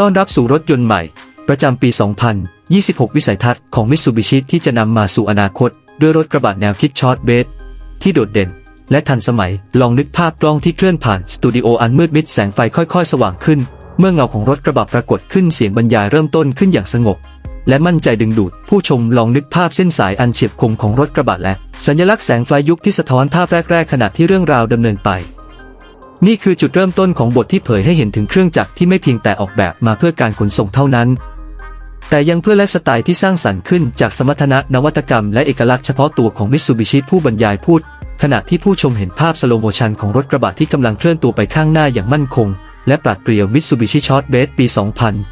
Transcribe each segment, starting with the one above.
ต้อนรับสู่รถยนต์ใหม่ ประจำปี 2026 วิสัยทัศน์ของ Mitsubishi ที่จะนำมาสู่อนาคต ด้วยรถกระบะแนวคิดช็อตเบสที่โดดเด่น และทันสมัยลองนึกภาพกล้องที่เคลื่อนผ่านสตูดิโออันมืดมิดแสงไฟค่อยๆ สว่างขึ้น เมื่อเงาของรถกระบะปรากฏขึ้นเสียงบรรยายเริ่มต้นขึ้นอย่างสงบ และมั่นใจดึงดูด ผู้ชมลองนึกภาพเส้นสายอันเฉียบคมของรถกระบะและ สัญลักษณ์แสงไฟยุคที่สะท้อนภาพแรกๆขณะที่เรื่องราวดำเนินไป นี่คือจุดเริ่มต้นของบทที่เผยให้เห็นถึงเครื่องจักรที่ไม่เพียงแต่ออกแบบมาเพื่อการขนส่งเท่านั้น แต่ยังเพื่อไลฟ์สไตล์ที่สร้างสรรค์ขึ้นจากสมรรถนะนวัตกรรมและเอกลักษณ์เฉพาะตัวของมิตซูบิชิผู้บรรยายพูด ขณะที่ผู้ชมเห็นภาพสโลโมชันของรถกระบะที่กำลังเคลื่อนตัวไปข้างหน้าอย่างมั่นคง และปราดเปรียวมิตซูบิชิช็อตเบสปี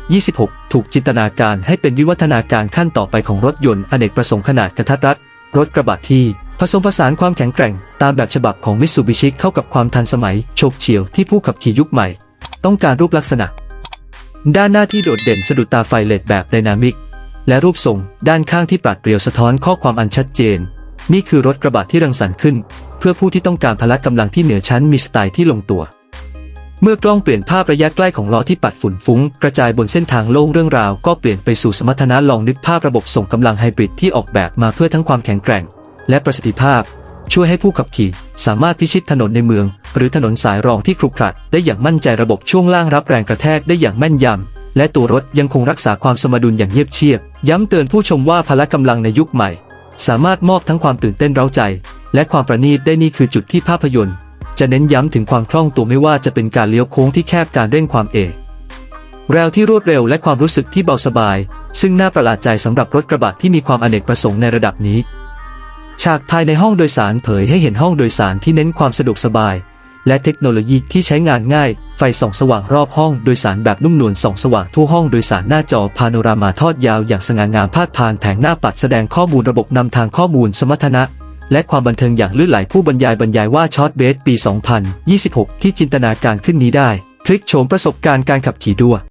2026 ถูกจินตนาการให้เป็นวิวัฒนาการขั้นต่อไปของรถยนต์อเนกประสงค์ขนาดกระทัดรัดรถกระบะที่ ผสมผสานความแข็งแกร่งตามแบบฉบับของมิตซูบิชิเข้ากับความทันสมัยโฉบเฉี่ยวที่ผู้ขับขี่ยุคใหม่ ต้องการรูปลักษณะ ด้านหน้าที่โดดเด่นสะดุดตาไฟเลดแบบไดนามิก และรูปทรงด้านข้างที่ปราดเปรียวสะท้อนข้อความอันชัดเจน นี่คือรถกระบะที่รังสรรค์ขึ้น เพื่อผู้ที่ต้องการพละกำลังที่เหนือชั้นมีสไตล์ที่ลงตัว เมื่อกล้องเปลี่ยนภาพระยะใกล้ของล้อที่ปัดฝุ่นฟุ้ง กระจายบนเส้นทางโล่งเรื่องราว ก็เปลี่ยนไปสู่สมรรถนะลองนึกภาพระบบส่งกำลังไฮบริดที่ออกแบบมาเพื่อทั้งความแข็งแกร่ง และประสิทธิภาพ ช่วยให้ผู้ขับขี่ สามารถพิชิตถนนในเมือง หรือถนนสายรองที่ครุขระได้อย่างมั่นใจระบบช่วงล่างรับแรงกระแทกได้อย่างแม่นยำ และตัวรถยังคงรักษาความสมดุลอย่างเงียบเชียบ ย้ำเตือนผู้ชมว่าพละกำลังในยุคใหม่ สามารถมอบทั้งความตื่นเต้นเร้าใจ และความประณีตได้นี่คือจุดที่ภาพยนตร์ จะเน้นย้ำถึงความคล่องตัวไม่ว่าจะเป็นการเลี้ยวโค้งที่แคบการเร่งความเอแรวที่รวดเร็วและความรู้สึกที่เบาสบาย ซึ่งน่าประหลาดใจสำหรับรถกระบะที่มีความอเนกประสงค์ในระดับนี้ ฉากภายในห้องโดยสารเผยให้เห็นห้องโดยสารที่เน้นความสะดวกสบาย และเทคโนโลยีที่ใช้งานง่าย ไฟส่องสว่างรอบห้องโดยสารแบบนุ่มนวลส่องสว่างทั่วห้องโดยสารหน้าจอพาโนรามาทอดยาวอย่างสง่างามพาดผ่านแผงหน้าปัดแสดงข้อมูลระบบนำทางข้อมูลสมรรถนะและความบันเทิงอย่างลื่นไหลผู้บรรยายบรรยายว่าช็อตเบสปี 2026 ที่จินตนาการขึ้นนี้ได้ พลิกโฉมประสบการณ์การขับขี่ด้วย